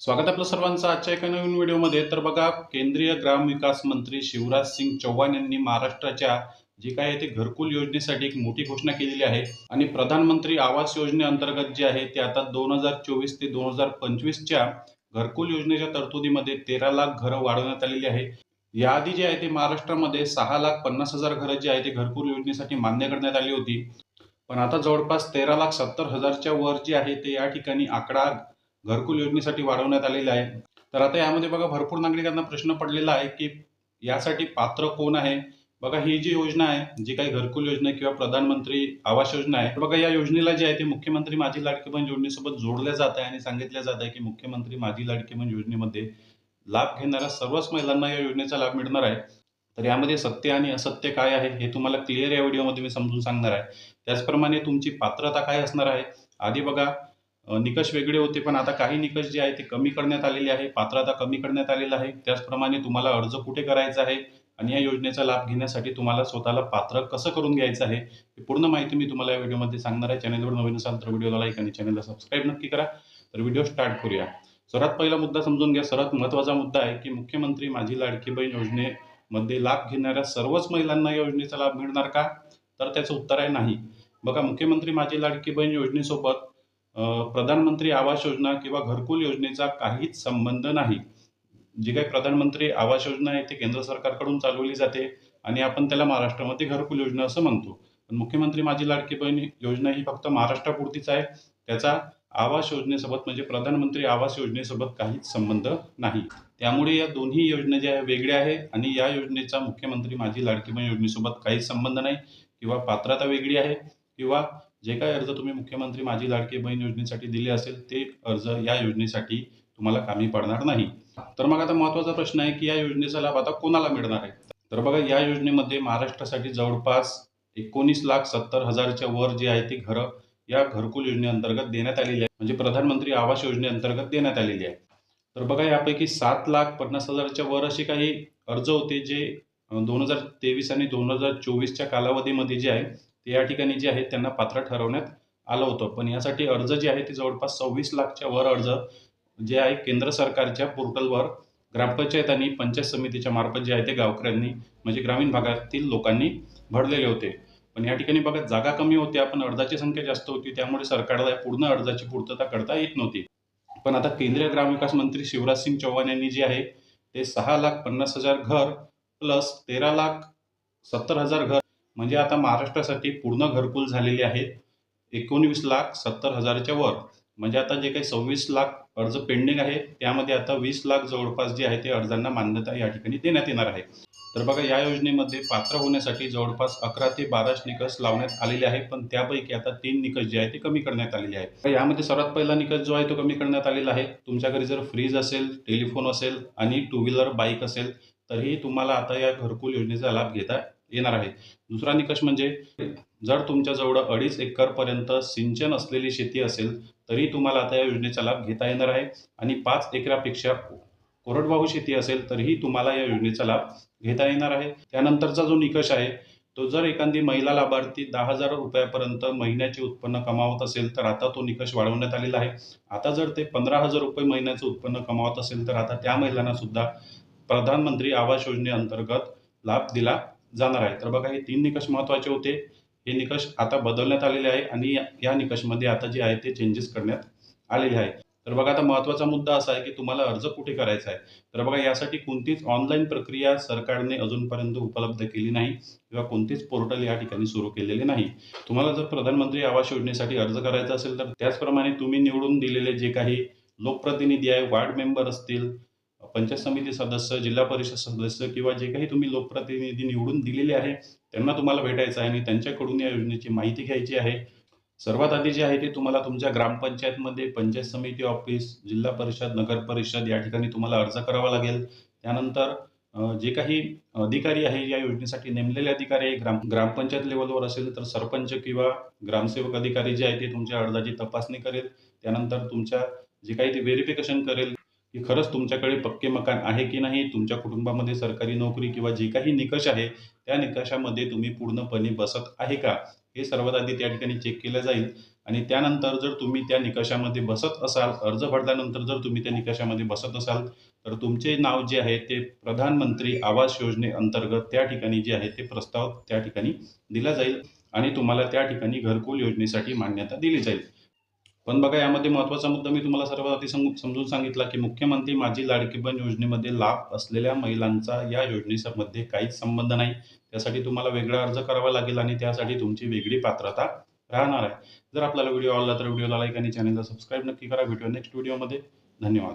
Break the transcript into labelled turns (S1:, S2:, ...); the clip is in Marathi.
S1: स्वागत आपलं सर्वांचं आजच्या एका नवीन व्हिडिओमध्ये. तर बघा केंद्रीय ग्रामविकास मंत्री शिवराज सिंग चौहान यांनी महाराष्ट्राच्या जे काय आहे ते घरकुल योजनेसाठी एक मोठी घोषणा केलेली आहे. आणि प्रधानमंत्री आवास योजनेअंतर्गत जे आहे ते आता दोन हजार चोवीस ते दोन हजार पंचवीसच्या घरकुल योजनेच्या तरतुदीमध्ये तेरा लाख घरं वाढवण्यात आलेली आहे. याआधी जे आहे ते महाराष्ट्रामध्ये सहा लाख पन्नास हजार घरं जी आहे ते घरकुल योजनेसाठी मान्य करण्यात आली होती. पण आता जवळपास तेरा लाख सत्तर हजारच्या वर जे आहे ते या ठिकाणी आकडा घरकुल योजनेसाठी वाढवण्यात आलेलं आहे. तर आता यामध्ये बघा भरपूर नागरिकांना प्रश्न पडलेला आहे की यासाठी पात्र कोण आहे? बघा ही जी योजना आहे जी काही घरकुल योजना किंवा प्रधानमंत्री आवास योजना आहे बघा या योजनेला जे आहे ते मुख्यमंत्री माझी लाडकी बहीण योजनेसोबत जोडल्या जात आहे आणि सांगितलं जात आहे की मुख्यमंत्री माझी लाडकी बहीण योजनेमध्ये लाभ घेणाऱ्या सर्वच महिलांना या योजनेचा लाभ मिळणार आहे. तर यामध्ये सत्य आणि असत्य काय आहे हे तुम्हाला क्लिअर या व्हिडिओमध्ये मी समजून सांगणार आहे. त्याचप्रमाणे तुमची पात्रता काय असणार आहे? आधी बघा निकष वेगळे होते पण आता काही निकष जे आहे ते कमी करण्यात आलेले आहे पात्रता कमी करण्यात आलेलं आहे. त्याचप्रमाणे तुम्हाला अर्ज कुठे करायचा आहे आणि या योजनेचा लाभ घेण्यासाठी तुम्हाला स्वतःला पात्र कसं करून घ्यायचं आहे ही पूर्ण माहिती मी तुम्हाला या व्हिडिओमध्ये सांगणार आहे. चॅनलवर नवीन असाल तर व्हिडिओला लाईक आणि चॅनलला सबस्क्राईब नक्की करा. तर व्हिडिओ स्टार्ट करूया. सर्वात पहिला मुद्दा समजून घ्या. सर्वात महत्त्वाचा मुद्दा आहे की मुख्यमंत्री माझी लाडकी बहीण योजनेमध्ये लाभ घेणाऱ्या सर्वच महिलांना या योजनेचा लाभ मिळणार का? तर त्याचं उत्तर आहे नाही. बघा मुख्यमंत्री माझी लाडकी बहीण योजनेसोबत प्रधानमंत्री आवास योजना किंवा घरकुल योजनेचा काहीच संबंध नाही. जी काही प्रधानमंत्री आवास योजना आहे ती केंद्र सरकारकडून चालवली जाते आणि आपण त्याला महाराष्ट्रामध्ये घरकुल योजना असं म्हणतो. पण मुख्यमंत्री माझी लाडकी बहीण योजना ही फक्त महाराष्ट्रापुरतीच आहे. त्याचा आवास योजनेसोबत म्हणजे प्रधानमंत्री आवास योजनेसोबत काहीच संबंध नाही. त्यामुळे या दोन्ही योजना ज्या आहे वेगळ्या आहे आणि या योजनेचा मुख्यमंत्री माझी लाडकी बहीण योजनेसोबत काहीच संबंध नाही किंवा पात्रता वेगळी आहे. किंवा जे काही अर्ज तुम्ही मुख्यमंत्री माझी लाडकी बहीण योजनेसाठी दिले असेल ते अर्ज या योजनेसाठी तुम्हाला कामी पडणार नाही. तर मग आता महत्त्वाचा प्रश्न आहे की या योजनेचा लाभ आता कोणाला मिळणार आहे? तर बघा या योजनेमध्ये महाराष्ट्रासाठी जवळपास एकोणीस लाख सत्तर हजारच्या वर जे आहे ती घरं या घरकुल योजनेअंतर्गत देण्यात आलेली आहे म्हणजे प्रधानमंत्री आवास योजनेअंतर्गत देण्यात आलेली आहे तर बघा यापैकी सात लाख पन्नास हजारच्या वर असे काही अर्ज होते जे दोन हजार तेवीस आणि दोन हजार चोवीसच्या कालावधीमध्ये जे आहे ते या ठिकाणी जे आहे त्यांना पात्र ठरवण्यात आलं होतं. पण यासाठी अर्ज जे आहे ते जवळपास सव्वीस लाखच्या वर अर्ज जे आहे केंद्र सरकारच्या पोर्टलवर ग्रामपंचायत आणि पंचायत समितीच्या मार्फत जे आहे ते गावकऱ्यांनी म्हणजे ग्रामीण भागातील लोकांनी भरलेले होते. पण या ठिकाणी बघा जागा कमी होत्या पण अर्जाची संख्या जास्त होती. त्यामुळे सरकारला या पूर्ण अर्जाची पूर्तता करता येत नव्हती. पण आता केंद्रीय ग्रामविकास मंत्री शिवराज सिंग चौहान यांनी जे आहे ते सहा लाख पन्नास हजार घर प्लस तेरा लाख सत्तर हजार घर म्हणजे आता महाराष्ट्रासाठी पूर्ण घरकुल झालेले आहेत. एकोणवीस लाख सत्तर हजारच्या वर. म्हणजे आता जे काही सव्वीस लाख अर्ज पेंडिंग आहे त्यामध्ये आता वीस लाख जवळपास जे आहे ते अर्जांना मान्यता या ठिकाणी देण्यात येणार आहे. तर बघा या योजनेमध्ये पात्र होण्यासाठी जवळपास अकरा ते बाराच निकष लावण्यात आलेले आहेत पण त्यापैकी आता तीन निकष जे आहे ते कमी करण्यात आलेले आहेत. यामध्ये सर्वात पहिला निकष जो आहे तो कमी करण्यात आलेला आहे. तुमच्या घरी जर फ्रीज असेल टेलिफोन असेल आणि टू व्हीलर बाईक असेल तरीही तुम्हाला आता या घरकुल योजनेचा लाभ घेता येणार आहे. दुसरा निकष म्हणजे जर तुमच्याजवळ अडीच एकरपर्यंत सिंचन असलेली शेती असेल तरी तुम्हाला आता या योजनेचा लाभ घेता येणार आहे. आणि पाच एकरापेक्षा कोरडवाहू शेती असेल तरीही तुम्हाला या योजनेचा लाभ घेता येणार आहे. त्यानंतरचा जो निकष आहे तो जर एखादी महिला लाभार्थी दहा हजार रुपयापर्यंत महिन्याचे उत्पन्न कमावत असेल तर आता तो निकष वाढवण्यात आलेला आहे. आता जर ते पंधरा हजार रुपये महिन्याचं उत्पन्न कमावत असेल तर आता त्या महिलांना सुद्धा प्रधानमंत्री आवास योजनेअंतर्गत लाभ दिला जाणार आहे. तर बघा हे तीन निकष महत्त्वाचे होते. हे निकष आता बदलण्यात आलेले आहे आणि या- निकषमध्ये आता जे आहे ते चेंजेस करण्यात आलेले आहे. तर बघा आता महत्त्वाचा मुद्दा असा आहे की तुम्हाला अर्ज कुठे करायचा आहे? तर बघा यासाठी कोणतीच ऑनलाईन प्रक्रिया सरकारने अजूनपर्यंत उपलब्ध केली नाही किंवा कोणतेच पोर्टल या ठिकाणी सुरू केलेले नाही. तुम्हाला जर प्रधानमंत्री आवास योजनेसाठी अर्ज करायचा असेल तर त्याचप्रमाणे तुम्ही निवडून दिलेले जे काही लोकप्रतिनिधी आहे वार्ड मेंबर असतील पंचायत समिती सदस्य जिल्हा परिषद सदस्य किंवा जे काही तुम्ही लोकप्रतिनिधी निवडून दिलेले आहे त्यांना तुम्हाला भेटायचं आहे आणि त्यांच्याकडून या योजनेची माहिती घ्यायची आहे. सर्वात आधी जे आहे ते तुम्हाला तुमच्या ग्रामपंचायतमध्ये पंचायत समिती ऑफिस जिल्हा परिषद नगर परिषद या ठिकाणी तुम्हाला अर्ज करावा लागेल. त्यानंतर जे काही अधिकारी आहे या योजनेसाठी नेमलेले अधिकारी आहे ग्राम ग्रामपंचायत लेवलवर असेल तर सरपंच किंवा ग्रामसेवक अधिकारी जे आहे ते तुमच्या अर्जाची तपासणी करेल. त्यानंतर तुमच्या जे काही ते व्हेरिफिकेशन करेल की खरंच तुमच्याकडे पक्के मकान आहे की नाही तुमच्या कुटुंबामध्ये सरकारी नोकरी किंवा जे काही निकष आहे त्या निकषामध्ये तुम्ही पूर्णपणे बसत आहे का? हे सर्वात आधी त्या ठिकाणी चेक केलं जाईल. आणि त्यानंतर जर तुम्ही त्या निकषामध्ये बसत असाल अर्ज भरल्यानंतर जर तुम्ही त्या निकषामध्ये बसत असाल तर तुमचे नाव जे आहे ते प्रधानमंत्री आवास योजनेअंतर्गत त्या ठिकाणी जे आहे ते प्रस्ताव त्या ठिकाणी दिला जाईल आणि तुम्हाला त्या ठिकाणी घरकुल योजनेसाठी मान्यता दिली जाईल. पण बघा यामध्ये महत्त्वाचा मुद्दा मी तुम्हाला सर्वात आधी समजून सांगितला की मुख्यमंत्री माझी लाडकी बन योजनेमध्ये लाभ असलेल्या महिलांचा या योजनेमध्ये काहीच संबंध नाही. त्यासाठी तुम्हाला वेगळा अर्ज करावा लागेल आणि त्यासाठी तुमची वेगळी पात्रता राहणार आहे. जर आपल्याला व्हिडिओ आवडला तर व्हिडिओला लाईक आणि चॅनलला सबस्क्राईब नक्की करा. भेटूया नेक्स्ट व्हिडिओमध्ये. धन्यवाद.